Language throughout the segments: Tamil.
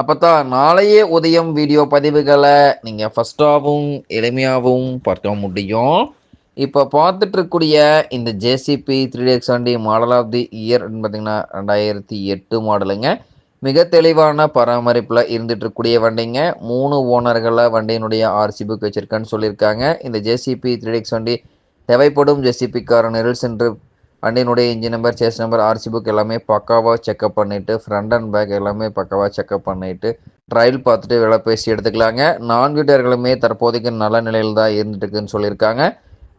அப்போத்தான் நாளைய உதயம் வீடியோ பதிவுகளை நீங்கள் ஃபஸ்ட்டாகவும் எளிமையாகவும் பார்க்க முடியும். இப்போ பார்த்துட்டு இருக்கக்கூடிய இந்த ஜேசிபி த்ரீ டேக்ஸ் வண்டி மாடல் ஆஃப் தி இயர் பார்த்தீங்கன்னா ரெண்டாயிரத்தி எட்டு மாடலுங்க மிக தெளிவான பராமரிப்பில் இருந்துட்டு இருக்கக்கூடிய வண்டிங்க. மூணு ஓனர்களை வண்டியினுடைய ஆர்சி புக் வச்சிருக்கேன்னு சொல்லியிருக்காங்க. இந்த ஜேசிபி த்ரீ டேக்ஸ் வண்டி தேவைப்படும் ஜேசிபி கார சென்று வண்டியினுடைய engine number chassis number RC book எல்லாமே பக்காவாக செக்அப் பண்ணிவிட்டு ஃப்ரண்ட் அண்ட் பேக் எல்லாமே பக்காவாக செக்அப் பண்ணிவிட்டு ட்ரையல் பார்த்துட்டு விலை பேசி எடுத்துக்கலாங்க. நான் வீட்டர்களுமே தற்போதைக்கு நல்ல நிலையில் தான் இருந்துட்டு இருக்குன்னு சொல்லியிருக்காங்க.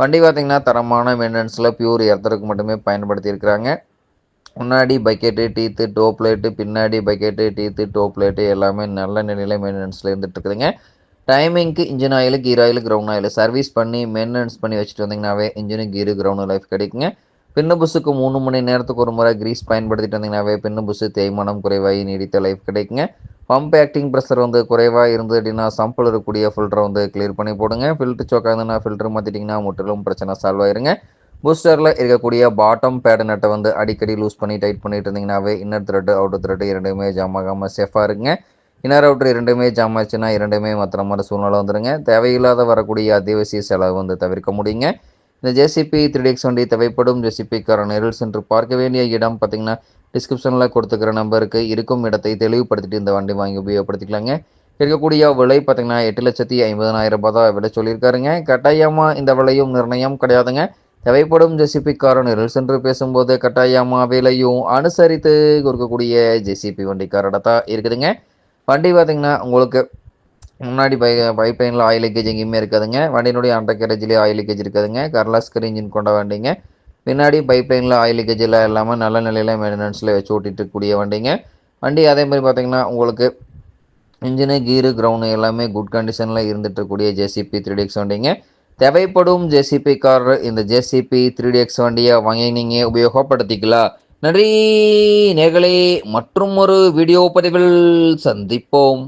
வண்டி பார்த்திங்கன்னா தரமான மெயின்டெனன்ஸில் பியூர் எர்த்தருக்கு மட்டுமே பயன்படுத்தியிருக்கிறாங்க. முன்னாடி பக்கெட்டு டீத்து டோப் லைட்டு பின்னாடி பக்கெட்டு டீத்து டோப் லைட்டு எல்லாமே நல்ல நிலையில் மெயின்டெனன்ஸில் இருந்துட்டு இருக்குதுங்க டைமிங்க்கு engine oil gear oil ground oil service பண்ணி மெயின்டெனன்ஸ் பண்ணி வச்சுட்டு வந்தீங்கன்னாவே இன்ஜினு கீரு கிரவுண்டு லைஃப் கிடைக்குங்க. பின்னு புஸுக்கு மூணு மணி நேரத்துக்கு ஒரு முறை கிரீஸ் பயன்படுத்திட்டு வந்தீங்கன்னாவே பின்னு புஸ்ஸு தேய்மானம் குறைவாகி நீடித்த லைஃப் கிடைக்குங்க. பம்ப் ஆக்டிங் ப்ரெஷர் வந்து குறைவாக இருந்தது அப்படின்னா சம்பிள் இருக்கக்கூடிய ஃபில்டரை வந்து கிளியர் பண்ணி போடுங்க. ஃபில்டர் சோக்காக இருந்ததுன்னா ஃபில்டர் மாற்றிட்டிங்கன்னா முற்றிலும் பிரச்சனை சால்வ் ஆயிருங்க. பூஸ்டரில் இருக்கக்கூடிய பாட்டம் பேடு நட்டை வந்து அடிக்கடி லூஸ் பண்ணி டைட் பண்ணிட்டு இருந்தீங்கன்னாவே இன்னர் த்ரெட்டு அவுட்டர் த்ரெட்டு இரண்டுமே ஜாம் ஆகாமல் சேஃபாக இருங்க. இன்னர் அவுட்டர் இரண்டுமே ஜாம் ஆச்சுன்னா இரண்டுமே மற்ற மாதிரி சூழ்நிலை வந்துடுங்க தேவையில்லாத வரக்கூடிய அத்தியாவசிய செலவு வந்து தவிர்க்க முடியுங்க. இந்த ஜேசிபி த்ரீ எக்ஸ் வண்டி தேவைப்படும். ஜேசிபிக்கார நேரில் சென்று பார்க்க வேண்டிய இடம் பார்த்தீங்கன்னா டிஸ்கிரிப்ஷனில் கொடுத்துக்கிற நம்பருக்கு இருக்கும் இடத்தை தெளிவுபடுத்திட்டு இந்த வண்டி வாங்கி உபயோகப்படுத்திக்கலாங்க. இருக்கக்கூடிய விலை பார்த்தீங்கன்னா எட்டு லட்சத்தி ஐம்பதனாயிரம் ரூபாய் தான் விலை சொல்லியிருக்காருங்க. கட்டாயமாக இந்த விலையும் நிர்ணயம் கிடையாதுங்க. தேவைப்படும் ஜெசிபிக்காரன் நெரில் சென்று பேசும்போது கட்டாயமாக விலையும் அனுசரித்து கொடுக்கக்கூடிய ஜெசிபி வண்டிக்காரடத்தான் இருக்குதுங்க. வண்டி பார்த்தீங்கன்னா உங்களுக்கு முன்னாடி பை பைப்லைனில் ஆயில் லீக்கேஜ் எங்கேயுமே இருக்காதுங்க. வண்டியினுடைய அண்டர் கேரேஜ்லேயே ஆயில் லீக்கேஜ் இருக்காதுங்க கர்லாஸ்கர் இன்ஜின் கொண்ட வண்டிங்க. பின்னாடி பைப்லைனில் ஆயில் லீக்கேஜில் இல்லாமல் நல்ல நிலையில் மெயின்டெனன்ஸில் வச்சு ஓட்டிகிட்டு இருக்கக்கூடிய வண்டிங்க. வண்டி அதே மாதிரி பார்த்தீங்கன்னா உங்களுக்கு இன்ஜினு கீரு கிரவுண்டு எல்லாமே குட் கண்டிஷனில் இருந்துட்டு ஜேசிபி த்ரீ எக்ஸ் வண்டிங்க. தேவைப்படும் ஜேசிபி கார் இந்த ஜேசிபி த்ரீ எக்ஸ் வண்டியை வாங்கி நீங்கள் உபயோகப்படுத்திக்கலாம். நன்றி நேர்களே மற்றும் ஒரு வீடியோ பதிவில் சந்திப்போம்.